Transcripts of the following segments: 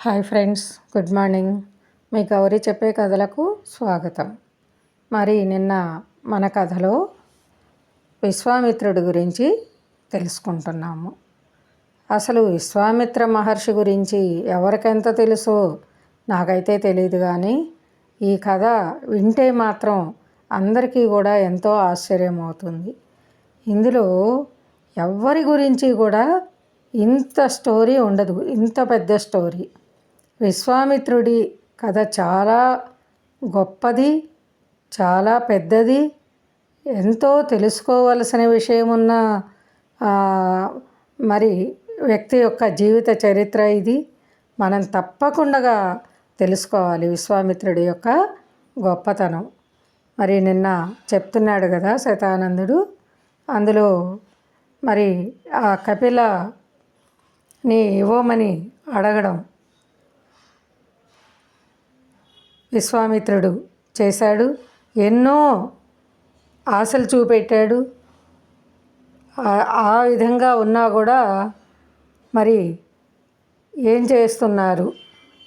Hi friends good morning. మీ గౌరీ చెప్పే కథలకు స్వాగతం. మరి నిన్న మన కథలో విశ్వామిత్రుడి గురించి తెలుసుకుంటున్నాము. అసలు విశ్వామిత్ర మహర్షి గురించి ఎవరికెంత తెలుసో నాకైతే తెలియదు కానీ ఈ కథ వింటే మాత్రం అందరికీ కూడా ఎంతో ఆశ్చర్యం అవుతుంది ఇందులో ఎవ్వరి గురించి కూడా ఇంత స్టోరీ ఉండదు ఇంత పెద్ద స్టోరీ. విశ్వామిత్రుడి కథ చాలా గొప్పది చాలా పెద్దది ఎంతో తెలుసుకోవలసిన విషయం ఉన్న మరి వ్యక్తి యొక్క జీవిత చరిత్ర ఇది. మనం తప్పకుండా తెలుసుకోవాలి విశ్వామిత్రుడి యొక్క గొప్పతనం. మరి నిన్న చెప్తున్నాడు కదా శతానందుడు అందులో మరి ఆ కపిలని ఇవ్వమని అడగడం విశ్వామిత్రుడు చేశాడు. ఎన్నో ఆశలు చూపెట్టాడు. ఆ విధంగా ఉన్నా కూడా మరి ఏం చేస్తున్నారు?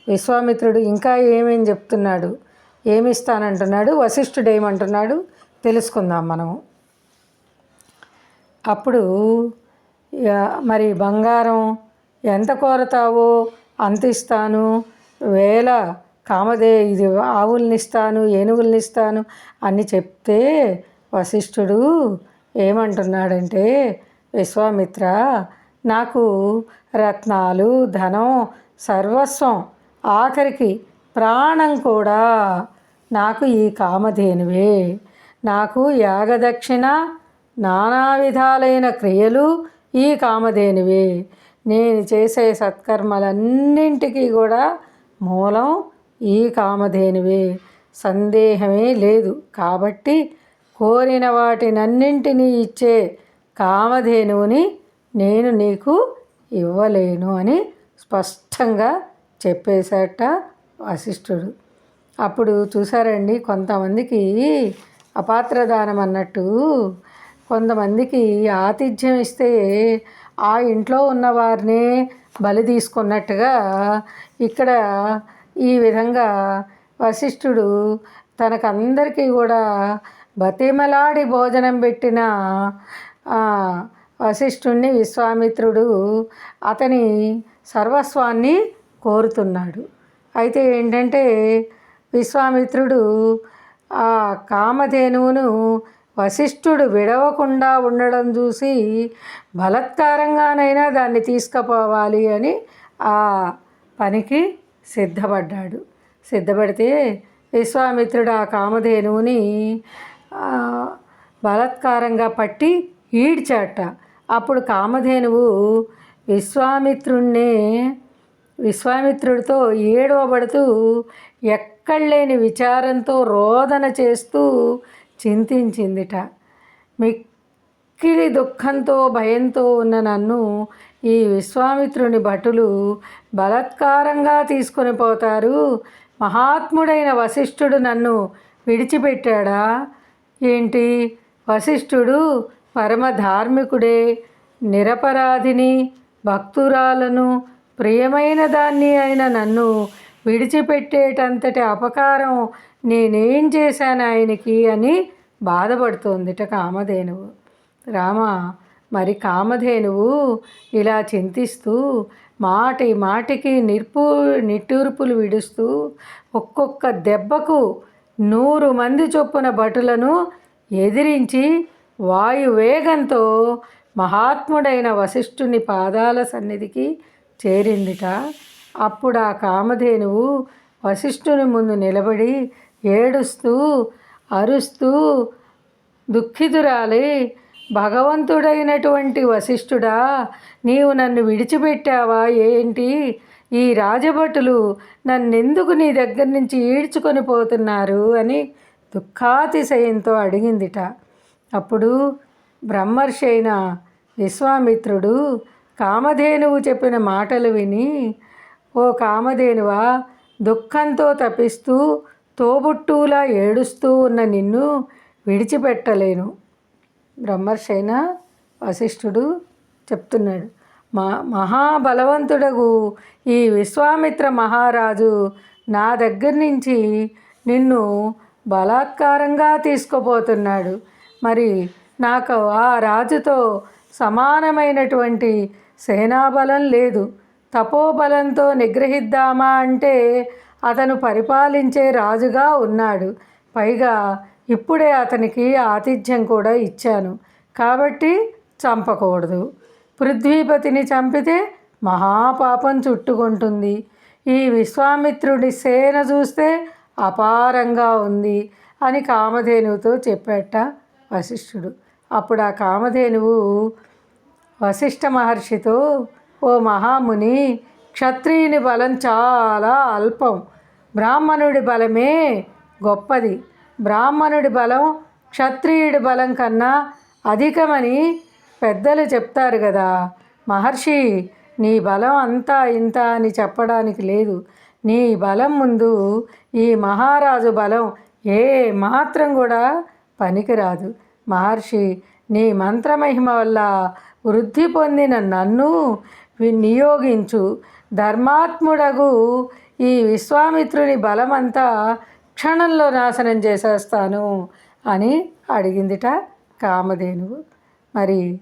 విశ్వామిత్రుడు ఇంకా ఏమేం చెప్తున్నాడు? ఏమిస్తానంటున్నాడు? వశిష్ఠుడు ఏమంటున్నాడు? తెలుసుకుందాం మనము. అప్పుడు మరి బంగారం ఎంత కోరతావో అంత ఇస్తాను వేల కామదే ఇది ఆవుల్నిస్తాను ఏనుగుల్నిస్తాను అని చెప్తే వశిష్ఠుడు ఏమంటున్నాడంటే విశ్వామిత్ర నాకు రత్నాలు ధనం సర్వస్వం ఆఖరికి ప్రాణం కూడా నాకు ఈ కామధేనువే. నాకు యాగదక్షిణ నానా విధాలైన క్రియలు ఈ కామధేనువే. నేను చేసే సత్కర్మలన్నింటికీ కూడా మూలం ఈ కామధేనువే. సందేహమే లేదు. కాబట్టి కోరిన వాటినన్నింటినీ ఇచ్చే కామధేనువుని నేను నీకు ఇవ్వలేను అని స్పష్టంగా చెప్పేశాట వశిష్ఠుడు. అప్పుడు చూసారండి కొంతమందికి అపాత్రదానం అన్నట్టు. కొంతమందికి ఆతిథ్యం ఇస్తే ఆ ఇంట్లో ఉన్నవారినే బలి తీసుకున్నట్టుగా ఇక్కడ ఈ విధంగా వశిష్ఠుడు తనకందరికీ కూడా బతిమలాడి భోజనం పెట్టిన వశిష్ఠుణ్ణి విశ్వామిత్రుడు అతని సర్వస్వాన్ని కోరుతున్నాడు. అయితే ఏంటంటే విశ్వామిత్రుడు ఆ కామధేనువును వశిష్ఠుడు విడవకుండా ఉండడం చూసి బలత్కారంగానైనా దాన్ని తీసుకుపోవాలి అని ఆ పనికి సిద్ధపడ్డాడు. సిద్ధపడితే విశ్వామిత్రుడు ఆ కామధేనువుని బలత్కారంగా పట్టి ఈడ్చాట. అప్పుడు కామధేనువు విశ్వామిత్రుణ్ణి విశ్వామిత్రుడితో ఏడవబడుతూ ఎక్కడలేని విచారంతో రోదన చేస్తూ చింతించిందిట. మిక్కిలి దుఃఖంతో భయంతో ఉన్న నన్ను ఈ విశ్వామిత్రుని భటులు బలత్కారంగా తీసుకొని పోతారు. మహాత్ముడైన వశిష్ఠుడు నన్ను విడిచిపెట్టాడా? ఏంటి? వశిష్ఠుడు పరమధార్మికుడే నిరపరాధిని భక్తురాలను ప్రియమైన దాన్ని అయిన నన్ను విడిచిపెట్టేటంతటి అపకారం నేనేం చేశాను ఆయనకి అని బాధపడుతోందిట కామధేనువు. రామ మరి కామధేనువు ఇలా చింతిస్తూ మాటి మాటికి నిర్పు నిట్టూర్పులు విడుస్తూ ఒక్కొక్క దెబ్బకు నూరు మంది చొప్పున భటులను ఎదిరించి వాయువేగంతో మహాత్ముడైన వశిష్ఠుని పాదాల సన్నిధికి చేరిందిట. అప్పుడు ఆ కామధేనువు వశిష్ఠుని ముందు నిలబడి ఏడుస్తూ అరుస్తూ దుఃఖితురాలి భగవంతుడైనటువంటి వశిష్ఠుడా నీవు నన్ను విడిచిపెట్టావా? ఏంటి? ఈ రాజభటులు నన్నెందుకు నీ దగ్గర నుంచి ఈడ్చుకొని పోతున్నారు? అని దుఃఖాతిశయంతో అడిగిందిట. అప్పుడు బ్రహ్మర్షి అయిన విశ్వామిత్రుడు కామధేనువు చెప్పిన మాటలు విని ఓ కామధేనువా దుఃఖంతో తపిస్తూ తోబుట్టులా ఏడుస్తూ ఉన్న నిన్ను విడిచిపెట్టలేను. బ్రహ్మర్షైన వశిష్ఠుడు చెప్తున్నాడు మా మహాబలవంతుడగు ఈ విశ్వామిత్ర మహారాజు నా దగ్గర నుంచి నిన్ను బలాత్కారంగా తీసుకుపోతున్నాడు. మరి నాకు ఆ రాజుతో సమానమైనటువంటి సేనాబలం లేదు. తపోబలంతో నిగ్రహిద్దామా అంటే అతను పరిపాలించే రాజుగా ఉన్నాడు. పైగా ఇప్పుడే అతనికి ఆతిథ్యం కూడా ఇచ్చాను. కాబట్టి చంపకూడదు. పృథ్వీపతిని చంపితే మహాపాపం చుట్టుకుంటుంది. ఈ విశ్వామిత్రుడి సేన చూస్తే అపారంగా ఉంది అని కామధేనువుతో చెప్పాట వశిష్ఠుడు. అప్పుడు ఆ కామధేనువు వశిష్ఠ మహర్షితో ఓ మహాముని క్షత్రియుని బలం చాలా అల్పం. బ్రాహ్మణుడి బలమే గొప్పది. బ్రాహ్మణుడి బలం క్షత్రియుడి బలం కన్నా అధికమని పెద్దలు చెప్తారు కదా. మహర్షి నీ బలం అంతా ఇంత అని చెప్పడానికి లేదు. నీ బలం ముందు ఈ మహారాజు బలం ఏ మాత్రం కూడా పనికిరాదు. మహర్షి నీ మంత్రమహిమ వల్ల వృద్ధి పొందిన నన్ను నియోగించు. ధర్మాత్ముడగు ఈ విశ్వామిత్రుని బలమంతా క్షణంలో నాశనం చేసేస్తాను అని అడిగిందిట కామధేనువు. మరి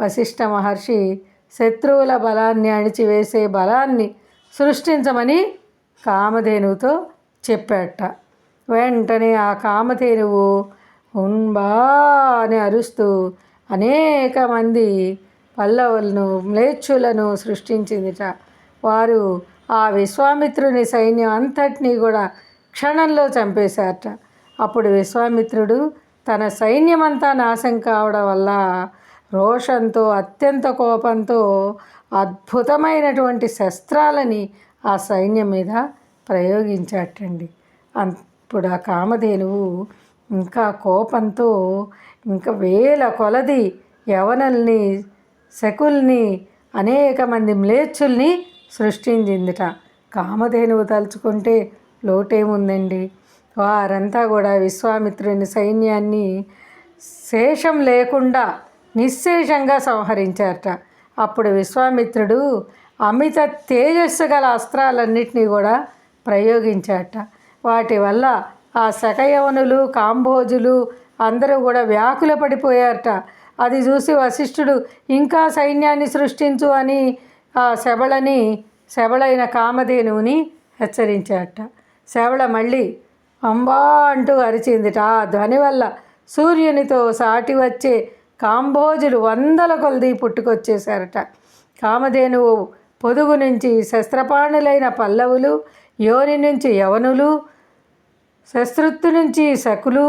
వశిష్ఠ మహర్షి శత్రువుల బలాన్ని అణిచివేసే బలాన్ని సృష్టించమని కామధేనువుతో చెప్పాట. వెంటనే ఆ కామధేనువు ఉన్బా అని అరుస్తూ అనేక మంది పల్లవులను మ్లేచ్చులను సృష్టించిందిట. వారు ఆ విశ్వామిత్రుని సైన్యం అంతటినీ కూడా క్షణంలో చంపేశారట. అప్పుడు విశ్వామిత్రుడు తన సైన్యమంతా నాశం కావడం వల్ల రోషంతో అత్యంత కోపంతో అద్భుతమైనటువంటి శస్త్రాలని ఆ సైన్యం మీద ప్రయోగించాటండి అప్పుడు ఆ కామధేనువు ఇంకా కోపంతో ఇంకా వేల కొలది యవనల్ని శకుల్ని అనేక మంది మ్లేచ్చుల్ని సృష్టించిందిట. కామధేనువు తలుచుకుంటే లోటేముందండి? వారంతా కూడా విశ్వామిత్రుని సైన్యాన్ని శేషం లేకుండా నిశ్శేషంగా సంహరించారట. అప్పుడు విశ్వామిత్రుడు అమిత తేజస్సు గల అస్త్రాలన్నింటినీ కూడా ప్రయోగించారట. వాటి వల్ల ఆ శకయవనులు కాంబోజులు అందరూ కూడా వ్యాకుల పడిపోయారట. అది చూసి వశిష్ఠుడు ఇంకా సైన్యాన్ని సృష్టించు అని ఆ శబళని శబళైన కామధేనువుని హెచ్చరించారట. సేవల మళ్ళీ అంబా అంటూ అరిచిందిట. ఆ ధ్వని వల్ల సూర్యునితో సాటి వచ్చే కాంబోజులు వందల కొలది పుట్టుకొచ్చేశారట. కామధేనువు పొదుగు నుంచి శస్త్రపాణులైన పల్లవులు యోని నుంచి యవనులు శస్త్రుత్తు నుంచి శకులు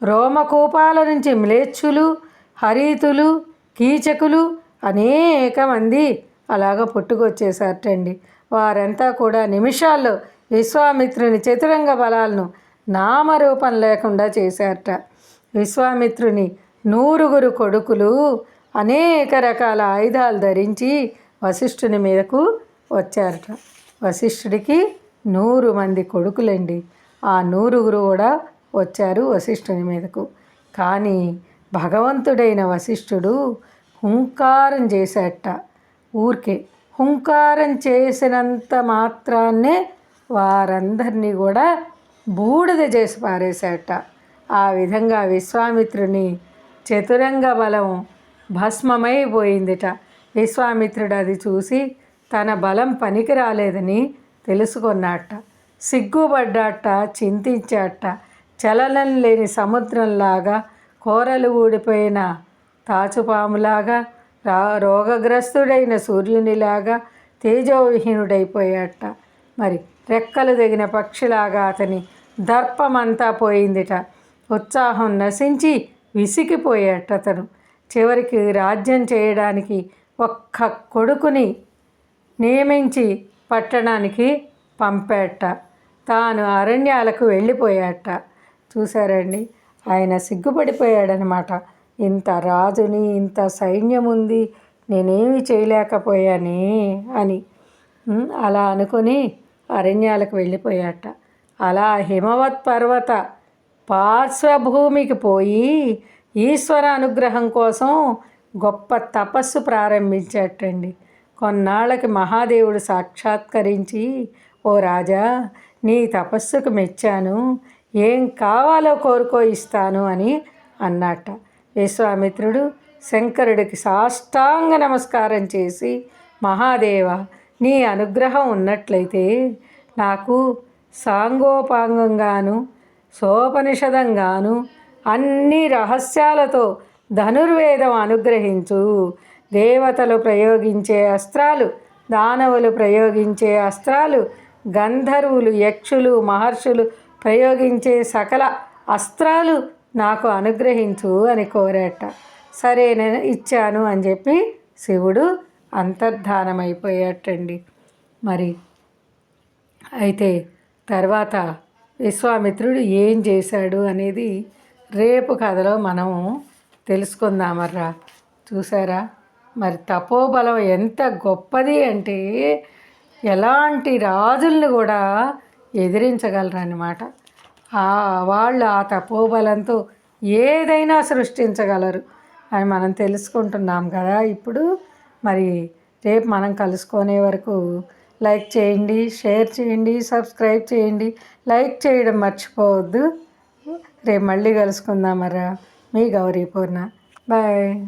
రోమకూపాల నుంచి మ్లేచ్చులు హరీతులు కీచకులు అనేక మంది అలాగ పుట్టుకొచ్చేసారటండి వారంతా కూడా నిమిషాల్లో విశ్వామిత్రుని చతురంగ బలాలను నామరూపం లేకుండా చేశారట. విశ్వామిత్రుని నూరుగురు కొడుకులు అనేక రకాల ఆయుధాలు ధరించి వశిష్ఠుని మీదకు వచ్చారట. వశిష్ఠుడికి నూరు మంది కొడుకులండి. ఆ నూరుగురు కూడా వచ్చారు వశిష్ఠుని మీదకు. కానీ భగవంతుడైన వశిష్ఠుడు హుంకారం చేశాట ఊరికే హుంకారం చేసినంత మాత్రాన్నే వారందరినీ కూడా బూడిద చేసి పారేశాట ఆ విధంగా విశ్వామిత్రుని చతురంగ బలం భస్మమైపోయిందిట విశ్వామిత్రుడు అది చూసి తన బలం పనికి రాలేదని తెలుసుకున్నట్ట సిగ్గుపడ్డాట చింతించాట. చలనం లేని సముద్రంలాగా కూరలు ఊడిపోయిన తాచుపాములాగా రా రోగగ్రస్తుడైన సూర్యునిలాగా తేజోవిహీనుడైపోయాట. మరి రెక్కలు తెగిన పక్షిలాగా అతని దర్పమంతా పోయిందిట. ఉత్సాహం నశించి విసిగిపోయాట అతను. చివరికి రాజ్యం చేయడానికి ఒక్క కొడుకుని నియమించి పట్టణానికి పంపేట. తాను అరణ్యాలకు వెళ్ళిపోయాట. చూశారండి? ఆయన సిగ్గుపడిపోయాడనమాట. ఇంత రాజుని ఇంత సైన్యం ఉంది నేనేమి చేయలేకపోయానే అని. అలా అనుకుని అరణ్యాలకు వెళ్ళిపోయాట. అలా హిమవత్ పర్వత పార్శ్వభూమికి పోయి ఈశ్వర అనుగ్రహం కోసం గొప్ప తపస్సు ప్రారంభించేటండి. కొన్నాళ్ళకి మహాదేవుడు సాక్షాత్కరించి ఓ రాజా నీ తపస్సుకు మెచ్చాను. ఏం కావాలో కోరుకో ఇస్తాను అని అన్నట్ట విశ్వామిత్రుడు శంకరుడికి సాష్టాంగ నమస్కారం చేసి మహాదేవ నీ అనుగ్రహం ఉన్నట్లయితే నాకు సాంగోపాంగంగాను సోపనిషదంగాను అన్ని రహస్యాలతో ధనుర్వేదం అనుగ్రహించు. దేవతలు ప్రయోగించే అస్త్రాలు దానవులు ప్రయోగించే అస్త్రాలు గంధర్వులు యక్షులు మహర్షులు ప్రయోగించే సకల అస్త్రాలు నాకు అనుగ్రహించు అని కోరాట. సరే నేను ఇచ్చాను అని చెప్పి శివుడు అంతర్ధానమైపోయాటండి. మరి అయితే తర్వాత విశ్వామిత్రుడు ఏం చేశాడు అనేది రేపు కథలో మనము తెలుసుకుందామర్రా. చూసారా మరి తపోబలం ఎంత గొప్పది అంటే ఎలాంటి రాజుల్ని కూడా ఎదిరించగలరన్నమాట. వాళ్ళు ఆ తపోబలంతో ఏదైనా సృష్టించగలరు అని మనం తెలుసుకుంటున్నాం కదా ఇప్పుడు. మరి రేపు మనం కలుసుకునే వరకు లైక్ చేయండి షేర్ చేయండి సబ్స్క్రైబ్ చేయండి. లైక్ చేయడం మర్చిపోవద్దు. రేపు మళ్ళీ కలుసుకుందామరా మీ గౌరీ పూర్ణ. బాయ్.